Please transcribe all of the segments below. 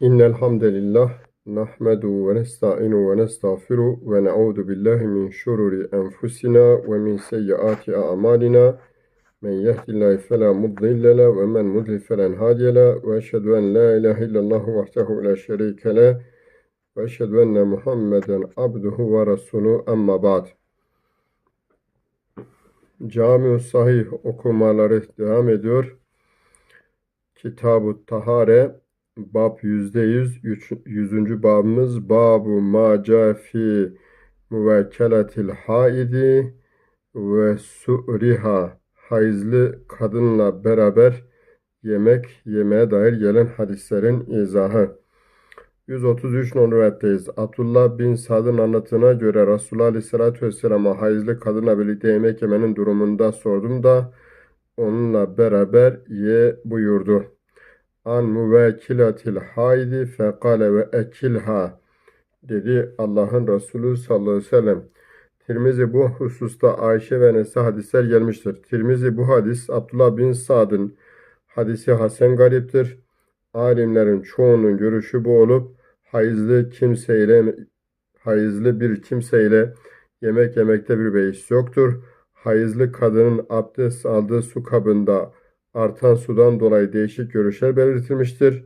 İnnel hamdelillah nahmedu ve nestaînu ve nestağfiru ve na'ûdu billahi min şururi enfusina ve min seyyiâti a'malina. Men yehdihillahu fela mudille le ve men mudlil felen hadiye le ve eşhedü en la ilahe illallah vahdehu la şerike le ve eşhedü enne Muhammeden abduhu ve resulü emma ba'd. Camiu Sahih okumaları devam ediyor. Kitab-ı Tahare Bab yüzde yüz, yüz- yüzüncü babımız Babu ma ca fi müvekkeletil haidi ve su'riha hayızlı kadınla beraber yemek yemeye dair gelen hadislerin izahı. 133 numaralı rivayetteyiz. Abdullah bin Sad'ın anlatına göre Resulullah Aleyhisselatü Vesselam'a hayızlı kadınla birlikte yemek yemenin durumunda sordum da onunla beraber ye buyurdu. An müvekkilatil haydi fekale ve ekilha dedi Allah'ın Resulü sallallahu aleyhi ve sellem. Tirmizi bu hususta Ayşe ve Nesa hadisler gelmiştir. Tirmizi bu hadis Abdullah bin Sa'd'ın hadisi Hasan gariptir. Alimlerin çoğunun görüşü bu olup hayızlı kimseyle hayızlı bir kimseyle yemek yemekte bir beis yoktur. Hayızlı kadının abdest aldığı su kabında artan sudan dolayı değişik görüşler belirtilmiştir.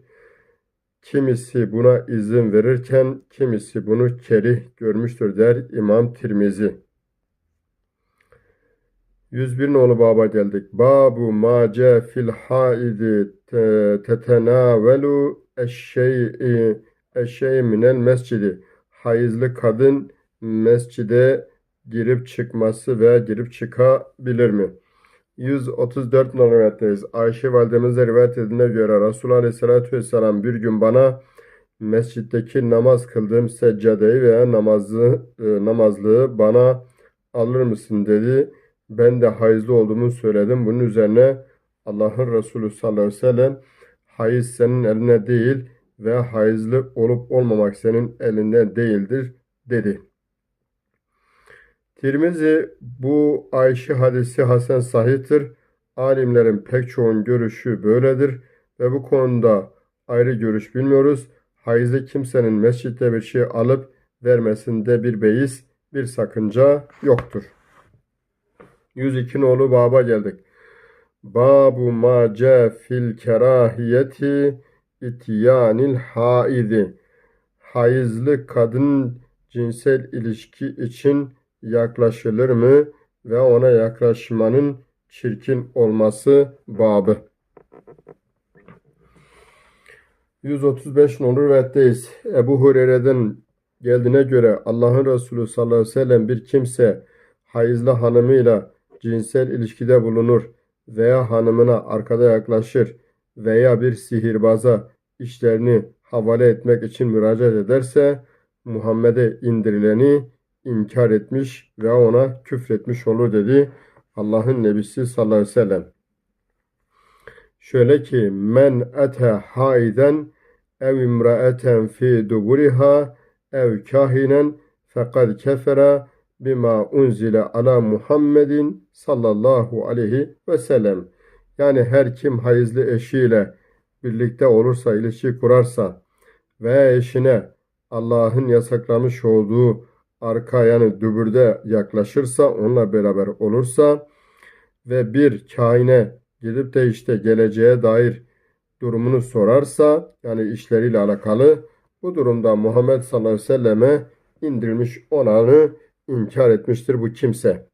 Kimisi buna izin verirken kimisi bunu kerih görmüştür der İmam Tirmizi. 101 nolu baba geldik. Babu ma ca fil haidi te- tetenavelu eşşey'i eşşey'i minel mescidi. Hayızlı kadın mescide girip çıkması veya girip çıkabilir mi? 134 numaralı rivayetteyiz. Ayşe validemizle rivayet edildiğine göre Resulullah Aleyhisselatü Vesselam bir gün bana mescitteki namaz kıldığım seccadeyi veya namazı, e, namazlığı bana alır mısın dedi. Ben de hayızlı olduğumu söyledim. Bunun üzerine Allah'ın Resulü sallallahu aleyhi ve sellem hayız senin eline değil ve hayızlı olup olmamak senin elinde değildir dedi. Tirmizi bu Ayşe hadisi Hasan sahihtir. Alimlerin pek çoğun görüşü böyledir ve bu konuda ayrı görüş bilmiyoruz. Hayızlı kimsenin mescitte bir şey alıp vermesinde bir beis, bir sakınca yoktur. 102 nolu baba geldik. Babu ma ca fil kerahiyeti ityanil haidi. Hayızlı kadın cinsel ilişki için yaklaşılır mı ve ona yaklaşmanın çirkin olması babı. 135 nolu rivayetteyiz. Ebu Hureyre'den geldiğine göre Allah'ın Resulü sallallahu aleyhi ve sellem bir kimse hayızlı hanımıyla cinsel ilişkide bulunur veya hanımına arkada yaklaşır veya bir sihirbaza işlerini havale etmek için müracaat ederse Muhammed'e indirileni inkar etmiş ve ona küfretmiş olur dedi Allah'ın Nebisi sallallahu aleyhi ve sellem. Şöyle ki men ete haiden ev imraeten fi duburiha ev kahinen fekad kefere bima unzile ala Muhammedin sallallahu aleyhi ve sellem. Yani her kim hayızlı eşiyle birlikte olursa, ilişki kurarsa veya eşine Allah'ın yasaklamış olduğu arka yani dübürde yaklaşırsa, onunla beraber olursa ve bir kahine gidip de işte geleceğe dair durumunu sorarsa, yani işleriyle alakalı bu durumda Muhammed sallallahu aleyhi ve selleme indirilmiş olanı inkar etmiştir bu kimse.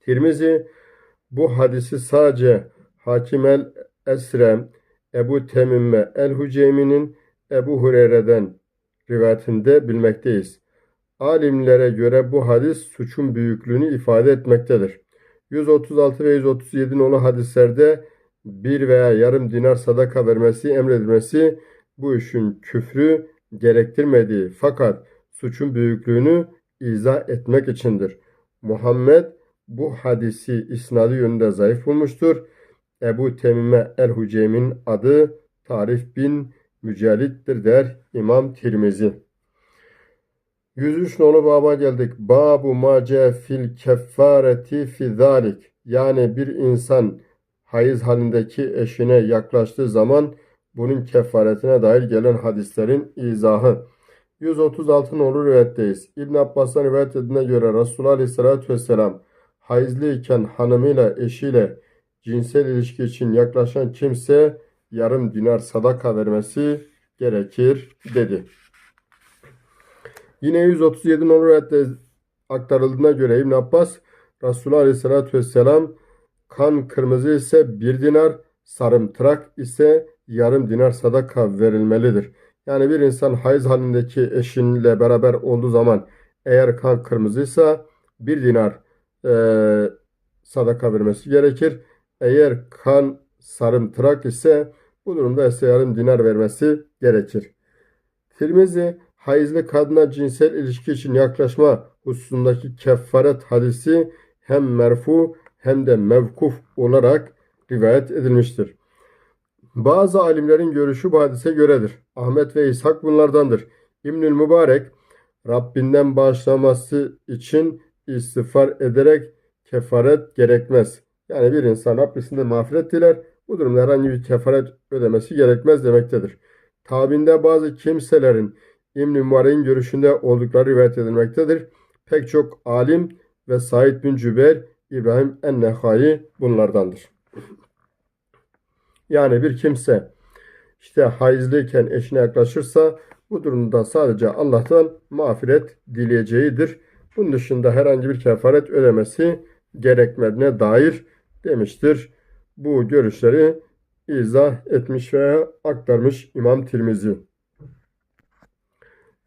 Tirmizi bu hadisi sadece Hakim el Esrem, Ebu Temimme el Huceymi'nin Ebu Hureyre'den rivayetinde bilmekteyiz. Alimlere göre bu hadis suçun büyüklüğünü ifade etmektedir. 136 ve 137 nolu hadislerde bir veya yarım dinar sadaka vermesi emredilmesi bu işin küfrü gerektirmediği fakat suçun büyüklüğünü izah etmek içindir. Muhammed bu hadisi isnadı yönünde zayıf bulmuştur. Ebu Temime el-Huceymin adı Tarif bin Mücellit'tir der İmam Tirmizi. 103 nolu baba geldik. Babu ma ce fil keffareti fi. Yani bir insan hayız halindeki eşine yaklaştığı zaman bunun kefaretine dair gelen hadislerin izahı. 136 nolu rivayetteyiz. İbn Abbas'tan rivayet edildiğine göre Resulullah Aleyhisselatü Vesselam hayızlıyken hanımıyla eşiyle cinsel ilişki için yaklaşan kimse yarım dinar sadaka vermesi gerekir dedi. Yine 137 nolu rivayette aktarıldığına göre İbn Abbas Resulullah Aleyhisselatü Vesselam kan kırmızı ise bir dinar, sarımtırak ise yarım dinar sadaka verilmelidir. Yani bir insan hayız halindeki eşinle beraber olduğu zaman eğer kan kırmızıysa bir dinar e, sadaka vermesi gerekir. Eğer kan sarımtırak ise bu durumda ise yarım dinar vermesi gerekir. Tirmizi hayızlı kadına cinsel ilişki için yaklaşma hususundaki kefaret hadisi hem merfu hem de mevkuf olarak rivayet edilmiştir. Bazı alimlerin görüşü bu hadise göredir. Ahmet ve İshak bunlardandır. İbnül Mübarek Rabbinden bağışlaması için istiğfar ederek kefaret gerekmez. Yani bir insan Rabbisinden mağfiret diler. Bu durumda herhangi bir kefaret ödemesi gerekmez demektedir. Tabinde bazı kimselerin İbn-i görüşünde oldukları rivayet edilmektedir. Pek çok alim ve Said bin Cübeyr, İbrahim en-Nehai bunlardandır. Yani bir kimse işte hayızlıyken eşine yaklaşırsa bu durumda sadece Allah'tan mağfiret dileyeceğidir. Bunun dışında herhangi bir kefaret ödemesi gerekmediğine dair demiştir. Bu görüşleri izah etmiş ve aktarmış İmam Tirmizi.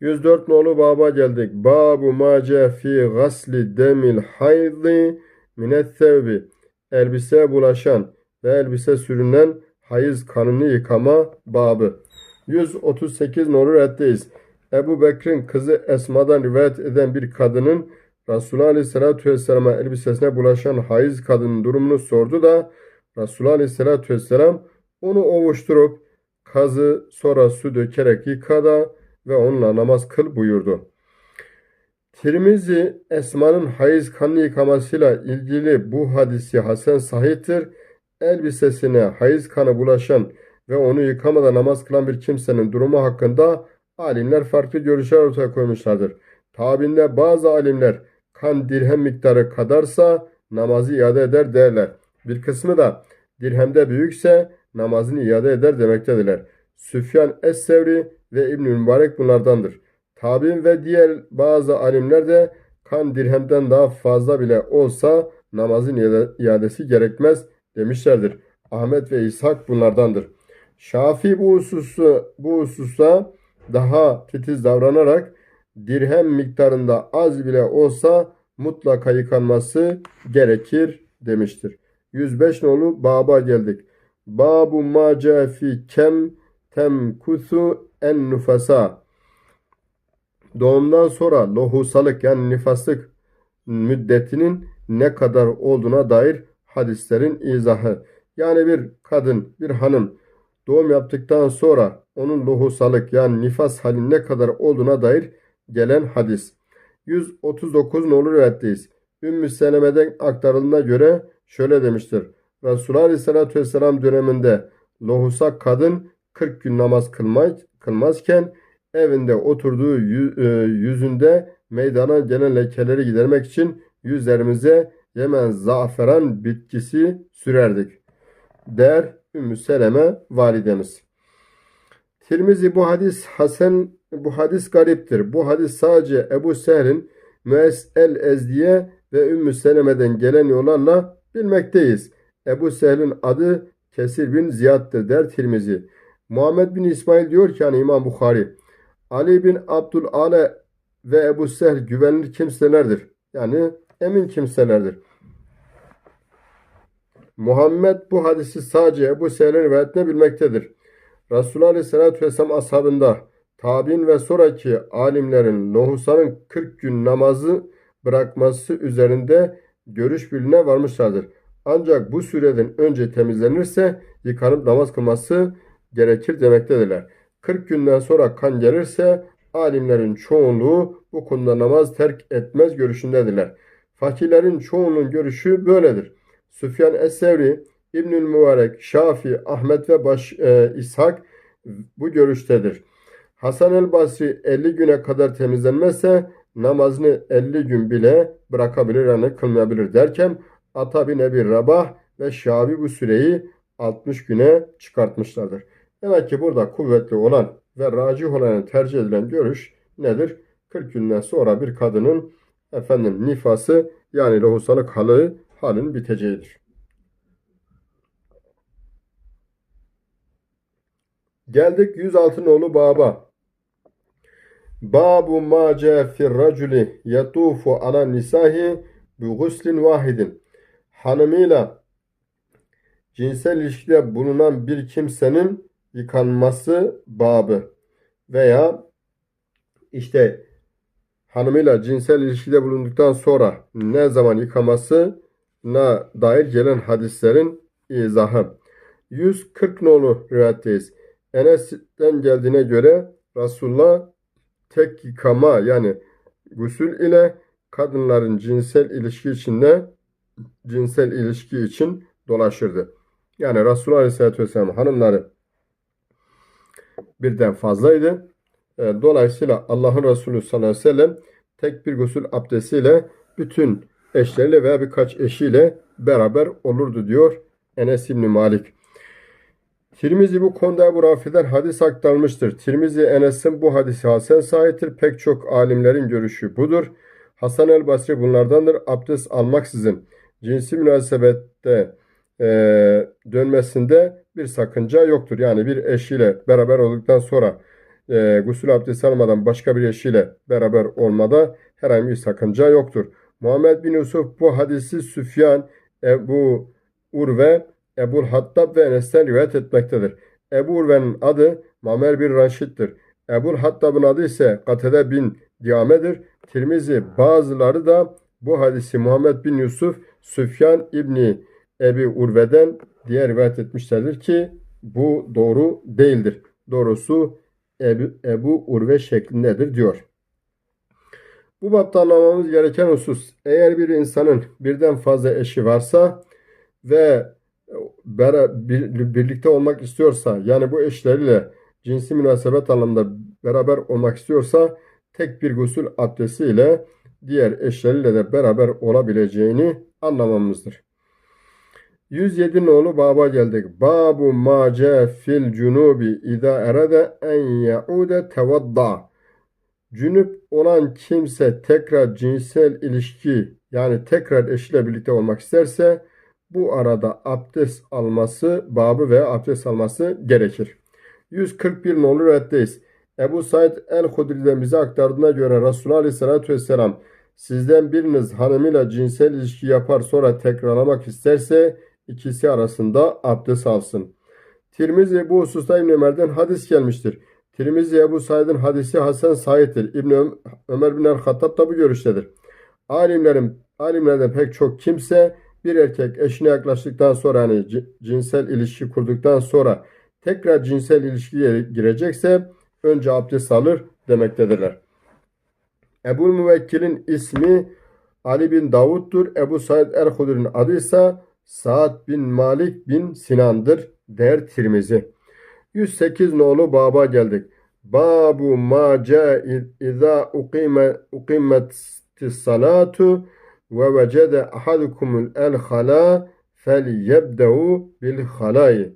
104 nolu baba geldik. Babu ma fi gasli demil haydi minet sevbi. Elbise bulaşan ve elbise sürünen hayız kanını yıkama babı. 138 nolu reddeyiz. Ebu Bekir'in kızı Esma'dan rivayet eden bir kadının Resulullah Aleyhisselatü Vesselam'a elbisesine bulaşan hayız kadının durumunu sordu da Resulullah Aleyhisselatü Vesselam onu ovuşturup kazı sonra su dökerek yıkada ve onunla namaz kıl buyurdu. Tirmizi Esma'nın hayız kanını yıkamasıyla ilgili bu hadisi Hasan sahihtir. Elbisesine hayız kanı bulaşan ve onu yıkamadan namaz kılan bir kimsenin durumu hakkında alimler farklı görüşler ortaya koymuşlardır. Tabinde bazı alimler kan dirhem miktarı kadarsa namazı iade eder derler. Bir kısmı da dirhemde büyükse namazını iade eder demektedirler. Süfyan Es-Sevri ve İbn Mübarek bunlardandır. Tabi'in ve diğer bazı alimler de kan dirhemden daha fazla bile olsa namazın iadesi gerekmez demişlerdir. Ahmet ve İshak bunlardandır. Şafi bu hususu bu hususa daha titiz davranarak dirhem miktarında az bile olsa mutlaka yıkanması gerekir demiştir. 105 nolu baba geldik. Babu ma fi kem temkusu en nufasa. Doğumdan sonra lohusalık yani nifaslık müddetinin ne kadar olduğuna dair hadislerin izahı. Yani bir kadın, bir hanım doğum yaptıktan sonra onun lohusalık yani nifas halin ne kadar olduğuna dair gelen hadis. 139 nolu rivayetteyiz. Ümmü Seleme'den aktarıldığına göre şöyle demiştir. Resulullah Aleyhisselatü Vesselam döneminde lohusa kadın 40 gün namaz kılmaz, kılmazken evinde oturduğu e, yüzünde meydana gelen lekeleri gidermek için yüzlerimize Yemen zaferan bitkisi sürerdik. Der Ümmü Seleme validemiz. Tirmizi bu hadis Hasan bu hadis gariptir. Bu hadis sadece Ebu Sehr'in Mües el Ezdiye ve Ümmü Seleme'den gelen yollarla bilmekteyiz. Ebu Sehl'in adı Kesir bin Ziyad'dır der Tirmizi. Muhammed bin İsmail diyor ki yani İmam Bukhari Ali bin Abdül Ale ve Ebu Sehl güvenilir kimselerdir. Yani emin kimselerdir. Muhammed bu hadisi sadece Ebu Sehl'in rivayetine bilmektedir. Resulullah Aleyhisselatü Vesselam ashabında tabi'in ve sonraki alimlerin lohusanın 40 gün namazı bırakması üzerinde görüş birliğine varmışlardır. Ancak bu süreden önce temizlenirse yıkanıp namaz kılması gerekir demektedirler. 40 günden sonra kan gelirse alimlerin çoğunluğu bu konuda namaz terk etmez görüşündedirler. Fakirlerin çoğunun görüşü böyledir. Süfyan Es-Sevri, İbnül Mübarek, Şafi, Ahmet ve Baş, e, İshak bu görüştedir. Hasan el Basri 50 güne kadar temizlenmezse namazını 50 gün bile bırakabilir yani kılmayabilir derken Ata bin Ebi Rabah ve Şabi bu süreyi 60 güne çıkartmışlardır. Demek ki burada kuvvetli olan ve racih olanı tercih edilen görüş nedir? 40 günden sonra bir kadının efendim nifası yani lohusalık halı halin biteceğidir. Geldik 106 nolu baba. Babu ma ca fi raculi yatufu ala nisahi bi guslin vahidin. Hanımıyla cinsel ilişkide bulunan bir kimsenin yıkanması babı veya işte hanımıyla cinsel ilişkide bulunduktan sonra ne zaman yıkamasına dair gelen hadislerin izahı. 140 nolu rivayetteyiz. Enes'ten geldiğine göre Resulullah tek yıkama yani gusül ile kadınların cinsel ilişki içinde cinsel ilişki için dolaşırdı. Yani Resulullah Aleyhisselatü Vesselam hanımları birden fazlaydı. E, Dolayısıyla Allah'ın Resulü sallallahu aleyhi ve sellem tek bir gusül abdestiyle bütün eşleriyle veya birkaç eşiyle beraber olurdu diyor Enes İbni Malik. Tirmizi bu konuda Ebu Rafi'den hadis aktarmıştır. Tirmizi Enes'in bu hadisi Hasan sahiptir. Pek çok alimlerin görüşü budur. Hasan el Basri bunlardandır. Abdest almaksızın cinsi münasebette e, dönmesinde bir sakınca yoktur. Yani bir eşiyle beraber olduktan sonra e, gusül abdesti almadan başka bir eşiyle beraber olmada herhangi bir sakınca yoktur. Muhammed bin Yusuf bu hadisi Süfyan, Ebu Urve, Ebu Hattab ve Enes'ten rivayet etmektedir. Ebu Urve'nin adı Mamer bin Raşid'dir. Ebu Hattab'ın adı ise Katede bin Diyame'dir. Tirmizi bazıları da bu hadisi Muhammed bin Yusuf, Süfyan İbni Ebi Urve'den diye rivayet etmişlerdir ki bu doğru değildir. Doğrusu Ebu, Ebu Urve şeklindedir diyor. Bu bapta anlamamız gereken husus eğer bir insanın birden fazla eşi varsa ve birlikte olmak istiyorsa yani bu eşleriyle cinsi münasebet anlamında beraber olmak istiyorsa tek bir gusül abdesti ile diğer eşleriyle de beraber olabileceğini anlamamızdır. 107 nolu baba geldik. Babu ma fil cunubi ida erade en yaude tevadda. Cünüp olan kimse tekrar cinsel ilişki yani tekrar eşiyle birlikte olmak isterse bu arada abdest alması babı veya abdest alması gerekir. 141 nolu reddeyiz. Ebu Said el-Hudri'den bize aktardığına göre Resulullah Aleyhisselatü Vesselam sizden biriniz hanımıyla cinsel ilişki yapar sonra tekrarlamak isterse ikisi arasında abdest alsın. Tirmizi bu hususta İbn Ömer'den hadis gelmiştir. Tirmizi Ebu Said'in hadisi Hasan Said'dir. İbn Ömer bin el-Hattab da bu görüştedir. Alimlerin alimlerden pek çok kimse bir erkek eşine yaklaştıktan sonra hani cinsel ilişki kurduktan sonra tekrar cinsel ilişkiye girecekse önce abdest alır demektedirler. Ebu Müvekkil'in ismi Ali bin Davud'dur. Ebu Said el-Hudri'nin adı ise Sa'd bin Malik bin Sinan'dır der Tirmizi. 108 nolu baba geldik. Babu ma ca iza uqime uqimet salatu ve vecede ahadukumul el hala fel yebde'u bil halai.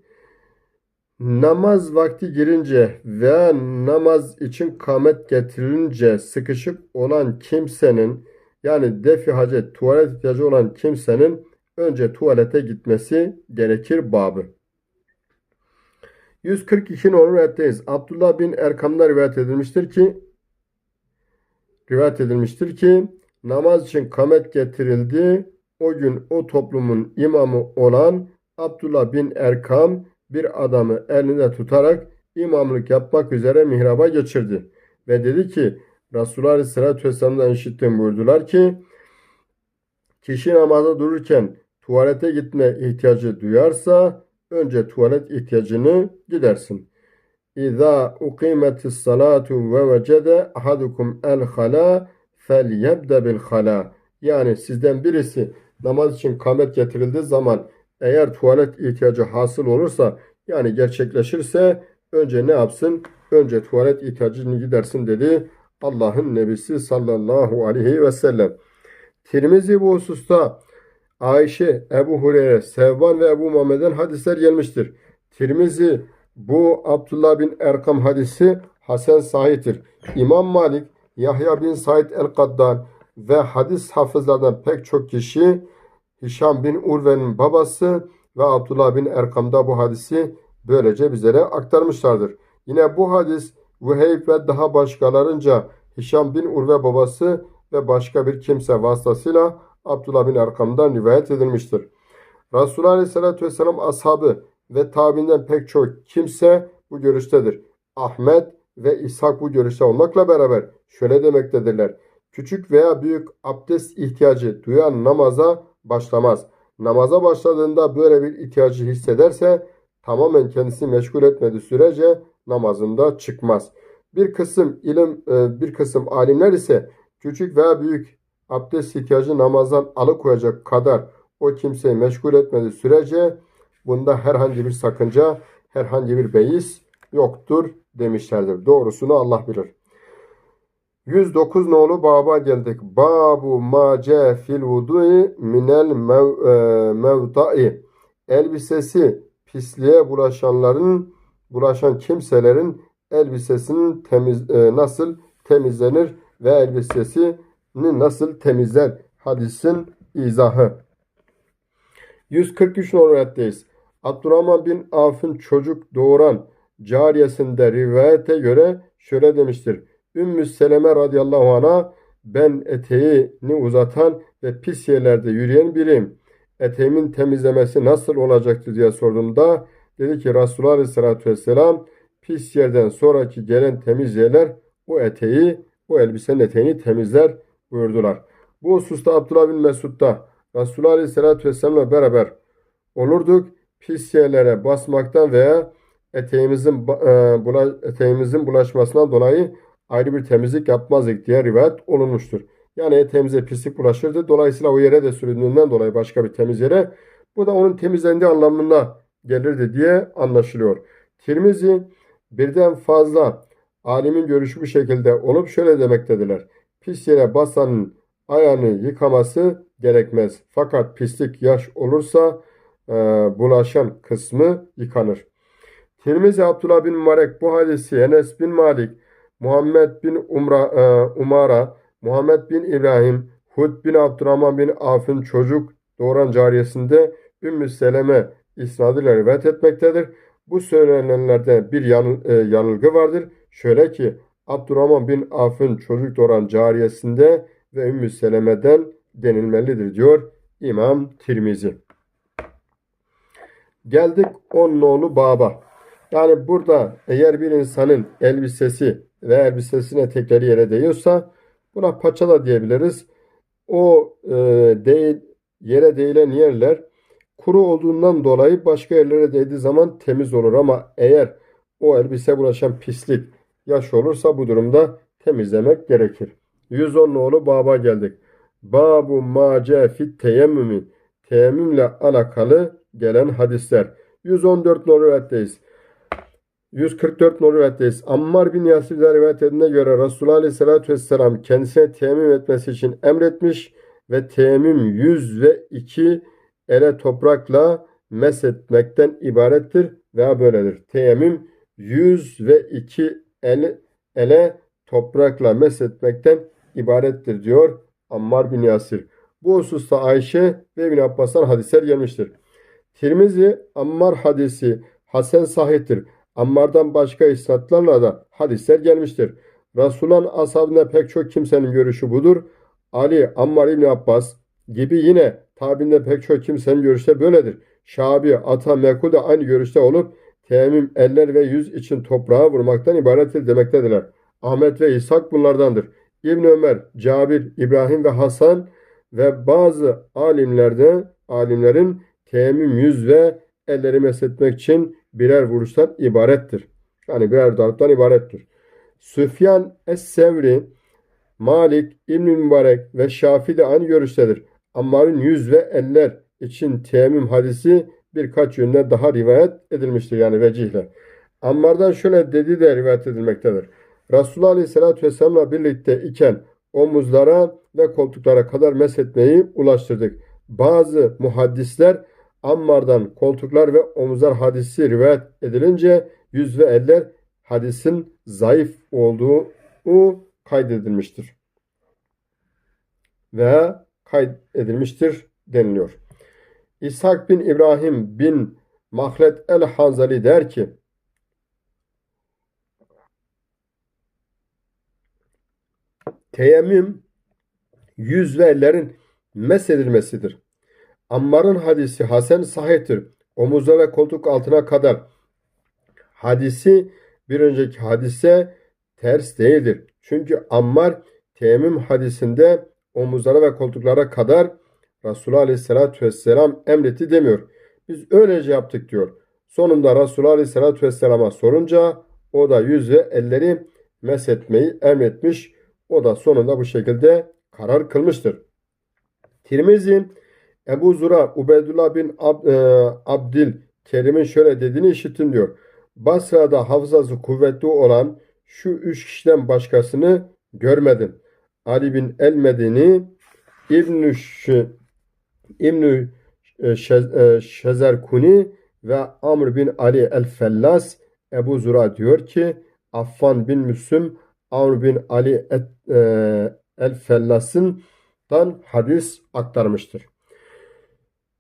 Namaz vakti girince veya namaz için kamet getirilince sıkışık olan kimsenin yani defi hacet tuvalet ihtiyacı olan kimsenin önce tuvalete gitmesi gerekir babı. 142 numaralı rivayetteyiz. Abdullah bin Erkam'da rivayet edilmiştir ki rivayet edilmiştir ki namaz için kamet getirildi. O gün o toplumun imamı olan Abdullah bin Erkam bir adamı elinde tutarak imamlık yapmak üzere mihraba geçirdi. Ve dedi ki Resulullah Aleyhisselatü Vesselam'dan işittim buyurdular ki kişi namazda dururken tuvalete gitme ihtiyacı duyarsa önce tuvalet ihtiyacını gidersin. İza uqimetis salatu ve vecede ahadukum el hala fel yebde bil hala. Yani sizden birisi namaz için kamet getirildiği zaman eğer tuvalet ihtiyacı hasıl olursa yani gerçekleşirse önce ne yapsın? Önce tuvalet ihtiyacını gidersin dedi Allah'ın Nebisi sallallahu aleyhi ve sellem. Tirmizi bu hususta Ayşe, Ebu Hureyre, Sevban ve Ebu Muhammed'den hadisler gelmiştir. Tirmizi bu Abdullah bin Erkam hadisi Hasan sahihtir. İmam Malik, Yahya bin Said el-Kaddan ve hadis hafızlardan pek çok kişi Hişam bin Urve'nin babası ve Abdullah bin Erkam'da bu hadisi böylece bizlere aktarmışlardır. Yine bu hadis Vüheyb ve daha başkalarınca Hişam bin Urve babası ve başka bir kimse vasıtasıyla Abdullah bin Erkam'dan rivayet edilmiştir. Resulullah Aleyhisselatü Vesselam ashabı ve tabinden pek çok kimse bu görüştedir. Ahmet ve İshak bu görüşte olmakla beraber şöyle demektedirler. Küçük veya büyük abdest ihtiyacı duyan namaza başlamaz. Namaza başladığında böyle bir ihtiyacı hissederse tamamen kendisini meşgul etmediği sürece namazında çıkmaz. Bir kısım ilim e, bir kısım alimler ise küçük veya büyük abdest ihtiyacı namazdan alıkoyacak kadar o kimseyi meşgul etmediği sürece bunda herhangi bir sakınca, herhangi bir beis yoktur demişlerdir. Doğrusunu Allah bilir. 109 nolu baba geldik. Babu ma ce fil vudu'i minel mev, e, mevda'i. Elbisesi pisliğe bulaşanların, bulaşan kimselerin elbisesinin temiz, e, nasıl temizlenir ve elbisesini nasıl temizler? Hadisin izahı. 143 nolu ayetteyiz. Abdurrahman bin Avf'ın çocuk doğuran cariyesinde rivayete göre şöyle demiştir. Ümmü Seleme radıyallahu anh'a ben eteğini uzatan ve pis yerlerde yürüyen biriyim. Eteğimin temizlemesi nasıl olacaktı diye sorduğumda dedi ki Resulullah aleyhissalatü vesselam pis yerden sonraki gelen temiz yerler o eteği, o elbisenin eteğini temizler buyurdular. Bu hususta Abdullah bin Mesud'da Resulullah aleyhissalatü vesselamla beraber olurduk. Pis yerlere basmaktan veya eteğimizin, e, eteğimizin bulaşmasından dolayı ayrı bir temizlik yapmazdık diye rivayet olunmuştur. Yani eteğimize pislik bulaşırdı. Dolayısıyla o yere de süründüğünden dolayı başka bir temiz yere bu da onun temizlendiği anlamına gelirdi diye anlaşılıyor. Tirmizi birden fazla alimin görüşü bu şekilde olup şöyle demektedirler. Pis yere basanın ayağını yıkaması gerekmez. Fakat pislik yaş olursa e, bulaşan kısmı yıkanır. Tirmizi Abdullah bin Mübarek bu hadisi Enes bin Malik, Muhammed bin Umra, e, Umara, Muhammed bin İbrahim, Hud bin Abdurrahman bin Af'ın çocuk doğuran cariyesinde Ümmü Seleme isnadıyla rivayet etmektedir. Bu söylenenlerde bir yanıl, e, yanılgı vardır. Şöyle ki Abdurrahman bin Af'ın çocuk doğuran cariyesinde ve Ümmü Seleme'den denilmelidir diyor İmam Tirmizi. Geldik on nolu baba. Yani burada eğer bir insanın elbisesi ve elbisesine etekleri yere değiyorsa buna paça da diyebiliriz. O e, değil, yere değilen yerler kuru olduğundan dolayı başka yerlere değdiği zaman temiz olur. Ama eğer o elbise bulaşan pislik yaş olursa bu durumda temizlemek gerekir. 110 nolu baba geldik. Babu mace fit teyemmümü teyemmümle alakalı gelen hadisler. 114 nolu rivayetteyiz. 144 nolu rivayetteyiz. Ammar bin Yasir'den rivayet edildiğine göre Resulullah Aleyhisselatü Vesselam kendisine teyemmüm etmesi için emretmiş ve teyemmüm yüz ve iki ele toprakla meshetmekten ibarettir veya böyledir. Teyemmüm yüz ve iki el, ele toprakla meshetmekten ibarettir diyor Ammar bin Yasir. Bu hususta Ayşe ve İbn Abbas'tan hadisler gelmiştir. Tirmizi Ammar hadisi Hasan sahihtir. Ammar'dan başka isnatlarla da hadisler gelmiştir. Resulullah'ın ashabında pek çok kimsenin görüşü budur. Ali, Ammar İbni Abbas gibi yine tabinde pek çok kimsenin görüşü de böyledir. Şabi, Ata, Mekul de aynı görüşte olup teyemmüm eller ve yüz için toprağa vurmaktan ibarettir demektedirler. Ahmet ve İshak bunlardandır. İbn Ömer, Cabir, İbrahim ve Hasan ve bazı alimlerde alimlerin teyemmüm yüz ve elleri mesletmek için birer vuruştan ibarettir. Yani birer darbtan ibarettir. Süfyan Es-Sevri, Malik, İbn Mübarek ve Şafi de aynı görüştedir. Ammar'ın yüz ve eller için teyemmüm hadisi birkaç yönde daha rivayet edilmiştir yani vecihle. Ammar'dan şöyle dedi de rivayet edilmektedir. Resulullah Aleyhisselatü Vesselam'la birlikte iken omuzlara ve koltuklara kadar meshetmeyi ulaştırdık. Bazı muhaddisler Ammar'dan koltuklar ve omuzlar hadisi rivayet edilince yüz ve eller hadisin zayıf olduğu kaydedilmiştir. Veya kaydedilmiştir deniliyor. İshak bin İbrahim bin Mahlet el-Hanzali der ki Teyemmüm yüz ve ellerin mesedilmesidir. Ammar'ın hadisi Hasan sahihtir. Omuzlara koltuk altına kadar hadisi bir önceki hadise ters değildir. Çünkü Ammar teyemmüm hadisinde omuzlara ve koltuklara kadar Resulullah Aleyhisselatü Vesselam emretti demiyor. Biz öylece yaptık diyor. Sonunda Resulullah Aleyhisselatü Vesselam'a sorunca o da yüz ve elleri meshetmeyi emretmiş. O da sonunda bu şekilde karar kılmıştır. Tirmizi Ebu Zura Ubeydullah bin Ab, e, Abdil Kerim'in şöyle dediğini işittim diyor. Basra'da hafızası kuvvetli olan şu üç kişiden başkasını görmedim. Ali bin el-Medini, İbn-i İbn Şezerkuni ve Amr bin Ali el-Fellas Ebu Zura diyor ki Affan bin Müslüm Amr bin Ali e, el-Fellas'ından hadis aktarmıştır.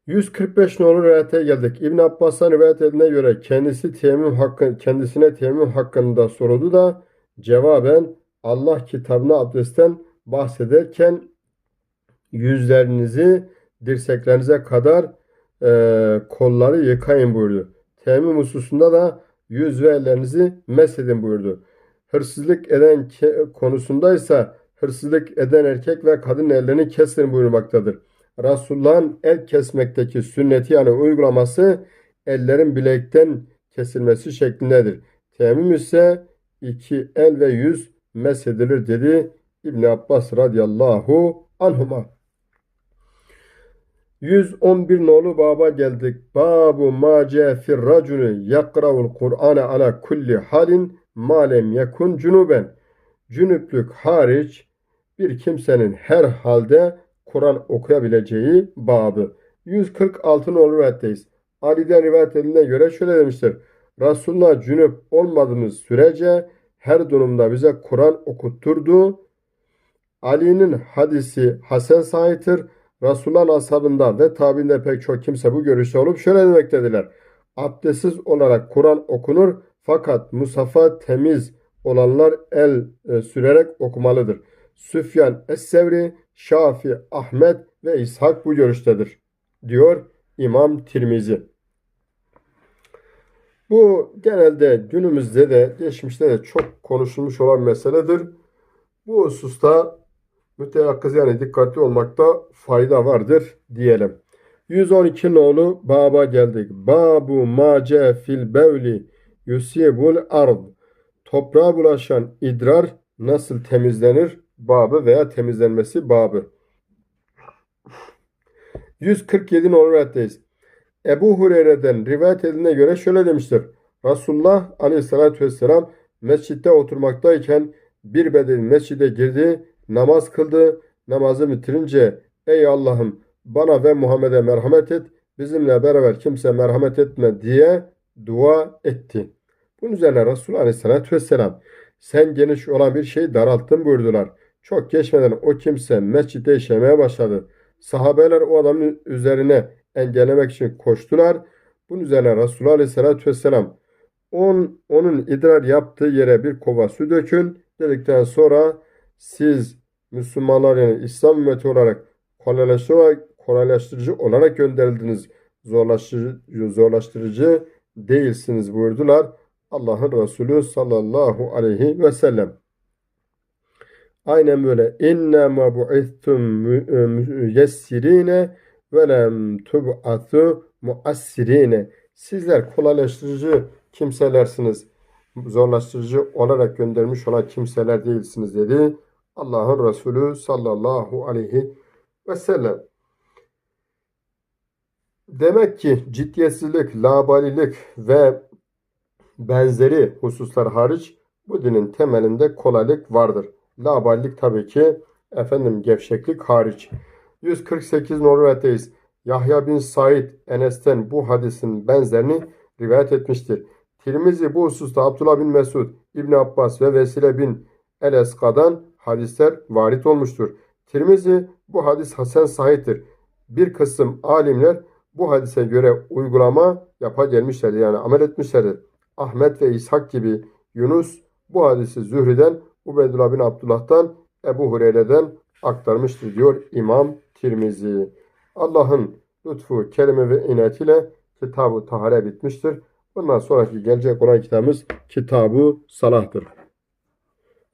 145 nolu rivayete geldik. İbn Abbas'tan rivayet edilene göre kendisi teyemmüm hakkı, kendisine teyemmüm hakkında soruldu da cevaben Allah kitabına abdestten bahsederken yüzlerinizi dirseklerinize kadar e, kolları yıkayın buyurdu. Teyemmüm hususunda da yüz ve ellerinizi mesedin buyurdu. Hırsızlık eden konusundaysa hırsızlık eden erkek ve kadın ellerini kesin buyurmaktadır. Resulullah'ın el kesmekteki sünneti yani uygulaması ellerin bilekten kesilmesi şeklindedir. Temmüm ise iki el ve yüz mesedilir dedi İbn Abbas radıyallahu anhuma. 111 nolu baba geldik. Babu ma fir racunu yakra'ul Kur'ane ala kulli halin malem yekun cunuben. Cünüplük hariç bir kimsenin her halde Kur'an okuyabileceği babı. 146 nolu rivayetteyiz. Ali'den rivayet ediline göre şöyle demiştir. Resulullah cünüp olmadığımız sürece her durumda bize Kur'an okutturdu. Ali'nin hadisi Hasan sahiptir. Resulullah'ın ashabında ve tabinde pek çok kimse bu görüşte olup şöyle demektedirler. Abdestsiz olarak Kur'an okunur fakat musafa temiz olanlar el e, sürerek okumalıdır. Süfyan Es-Sevri, Şafi, Ahmet ve İshak bu görüştedir. Diyor İmam Tirmizi. Bu genelde günümüzde de geçmişte de çok konuşulmuş olan meseledir. Bu hususta müteyakkız yani dikkatli olmakta fayda vardır diyelim. 112 nolu baba geldik. Babu mace fil bevli yusibul ard. Toprağa bulaşan idrar nasıl temizlenir? Babı veya temizlenmesi babı. 147 nolu rivayetteyiz. Ebu Hureyre'den rivayet ediline göre şöyle demiştir. Resulullah aleyhissalatü vesselam mescitte oturmaktayken bir beden mescide girdi, namaz kıldı. Namazı bitirince ey Allah'ım bana ve Muhammed'e merhamet et, bizimle beraber kimse merhamet etme diye dua etti. Bunun üzerine Resulullah aleyhissalatü vesselam sen geniş olan bir şeyi daralttın buyurdular. Çok geçmeden o kimse mescitte işemeye başladı. Sahabeler o adamın üzerine engellemek için koştular. Bunun üzerine Resulullah Aleyhisselatü Vesselam on, onun idrar yaptığı yere bir kova su dökün dedikten sonra siz Müslümanlar yani İslam ümmeti olarak kolaylaştırıcı, olarak gönderildiniz. Zorlaştırıcı, zorlaştırıcı değilsiniz buyurdular. Allah'ın Resulü sallallahu aleyhi ve sellem. Aynen böyle. İnne ma bu'ithtum müyessirine ve lem tub'atu muassirine. Sizler kolaylaştırıcı kimselersiniz. Zorlaştırıcı olarak göndermiş olan kimseler değilsiniz dedi. Allah'ın Resulü sallallahu aleyhi ve sellem. Demek ki ciddiyetsizlik, labalilik ve benzeri hususlar hariç bu dinin temelinde kolaylık vardır. Laballik tabii ki efendim gevşeklik hariç. 148 Norveteyiz. Yahya bin Said Enes'ten bu hadisin benzerini rivayet etmiştir. Tirmizi bu hususta Abdullah bin Mesud, İbn Abbas ve Vesile bin El-Eska'dan hadisler varit olmuştur. Tirmizi bu hadis Hasan sahiptir. Bir kısım alimler bu hadise göre uygulama yapa gelmişlerdir. Yani amel etmişlerdir. Ahmet ve İshak gibi Yunus bu hadisi Zühri'den, Ubeydullah bin Abdullah'tan, Ebu Hureyre'den aktarmıştır diyor İmam Tirmizi. Allah'ın lütfu, kerimi ve inayetiyle kitabı tahare bitmiştir. Bundan sonraki gelecek olan kitabımız Kitabı Salah'tır.